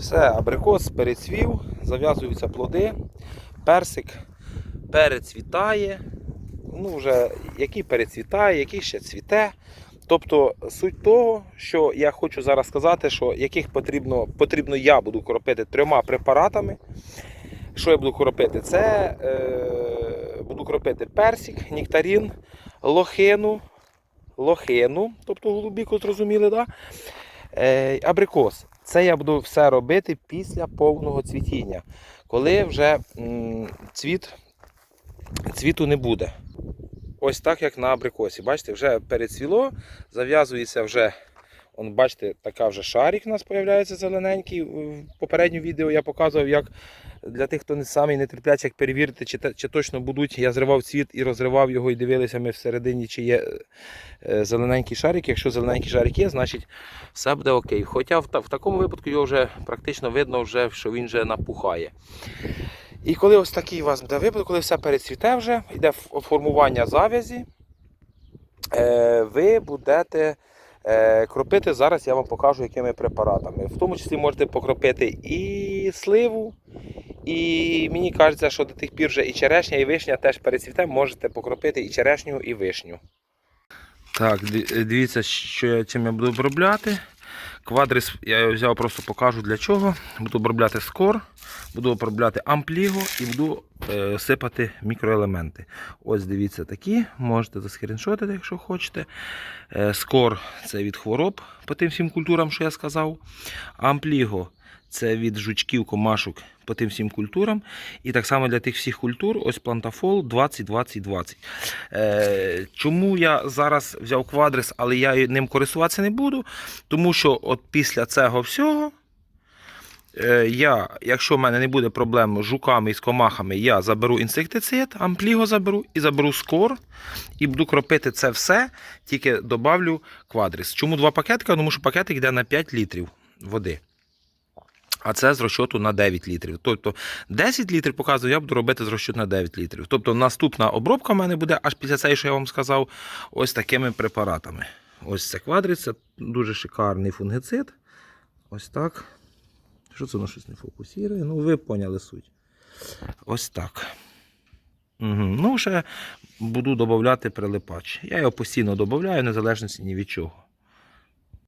Все, абрикос перецвів, зав'язуються плоди, персик перецвітає. Ну, вже який перецвітає, який ще цвіте. Тобто суть того, що я хочу зараз сказати, що яких потрібно, потрібно я буду кропити трьома препаратами. Що я буду кропити? Це е, буду кропити персик, нектарин, лохину, лохину, тобто голубіку, зрозуміли, да? е, абрикос. Це я буду все робити після повного цвітіння, коли вже цвіт, цвіту не буде. Ось так, як на абрикосі. Бачите, вже перецвіло, зав'язується вже. Он, бачите, така вже шарик у нас з'являється зелененький. В попередньому відео я показував, як для тих, хто не самий не терплячий, як перевірити, чи, чи точно будуть. Я зривав цвіт і розривав його, і дивилися ми всередині, чи є е, зелененький шарик. Якщо зелененький шарик є, значить все буде окей. Хоча в, в такому випадку його вже практично видно, вже, що він вже напухає. І коли ось такий у вас буде випадок, коли все перецвіте вже, йде формування зав'язі, е, ви будете кропити. Зараз я вам покажу, якими препаратами. В тому числі можете покропити і сливу, і мені кажеться, що до тих пір вже і черешня, і вишня теж перецвіте, можете покропити і черешню, і вишню. Так, дивіться, що я чим я буду обробляти. Квадрис я взяв, просто покажу для чого. Буду обробляти скор, буду обробляти ампліго і буду е, сипати мікроелементи. Ось дивіться такі, можете заскріншотити, якщо хочете. Е, скор це від хвороб по тим всім культурам, що я сказав. Ампліго це від жучків, комашок по тим всім культурам. І так само для тих всіх культур, ось плантафол 20-20-20. Е, чому я зараз взяв квадрис, але я ним користуватися не буду? Тому що от після цього всього. е, Я, якщо в мене не буде проблем з жуками і з комахами, я заберу інсектицид, ампліго заберу і заберу скор. І буду кропити це все, тільки добавлю квадрис. Чому два пакетика? Тому що пакетик йде на 5 літрів води. А це з розчоту на 9 літрів. Тобто 10 літрів показую, я буду робити з розчоту на 9 літрів. Тобто наступна обробка в мене буде аж після цієї, що я вам сказав, ось такими препаратами. Ось це квадрис, це дуже шикарний фунгицид. Ось так. Що це воно щось не фокусує? Ну, ви поняли суть. Ось так. Угу. Ну, ще буду додати прилипач. Я його постійно додаю, незалежно ні від чого.